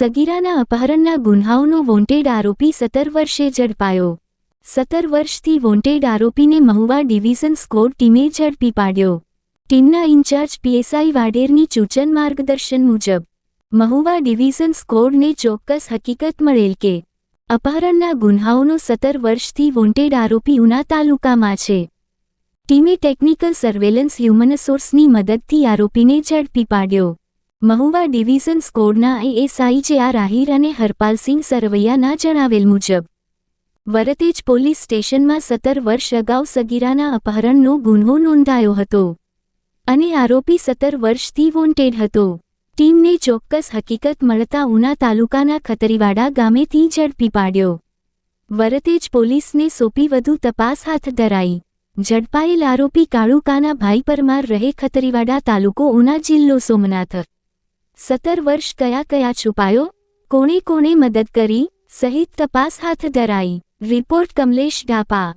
સગીરાના અપહરણના ગુન્હાઓનો wanted આરોપી સત્તર વર્ષે ઝડપાયો. સત્તર વર્ષથી વોન્ટેડ આરોપીને મહુવા ડિવિઝન સ્કોડ ટીમે ઝડપી પાડ્યો. ટીમના ઇન્ચાર્જ પીએસઆઈ વાડેરની સૂચન માર્ગદર્શન મુજબ, મહુવા ડિવિઝન સ્કોડને ચોક્કસ હકીકત મળેલ કે, અપહરણના ગુન્હાઓનો સત્તર વર્ષથી વોન્ટેડ આરોપી ઉના તાલુકામાં છે. ટીમે ટેકનિકલ સર્વેલન્સ હ્યુમન સોર્સની મદદથી આરોપીને ઝડપી પાડ્યો. મહુવા ડિવિઝન સ્કોડના એએસઆઈ જે આર આહિર અને હરપાલસિંહ સરવૈયાના જણાવેલ મુજબ, વરતેજ પોલીસ સ્ટેશનમાં સત્તર વર્ષ અગાઉ સગીરાના અપહરણનો ગુન્હો નોંધાયો હતો અને આરોપી સત્તર વર્ષથી વોન્ટેડ હતો. ટીમને ચોક્કસ હકીકત મળતા ઉના તાલુકાના ખતરીવાડા ગામેથી ઝડપી પાડ્યો. વરતેજ પોલીસને સોંપી વધુ તપાસ હાથ ધરાઈ. ઝડપાયેલ આરોપી કાળુકાના ભાઈ પરમાર રહે ખતરીવાડા તાલુકો ઉના જિલ્લો સોમનાથ. સત્તર વર્ષ કયા કયા છુપાયો? કોણે કોણે મદદ કરી? સહિત તપાસ હાથ ધરાઈ. રિપોર્ટ કમલેશ ડાપા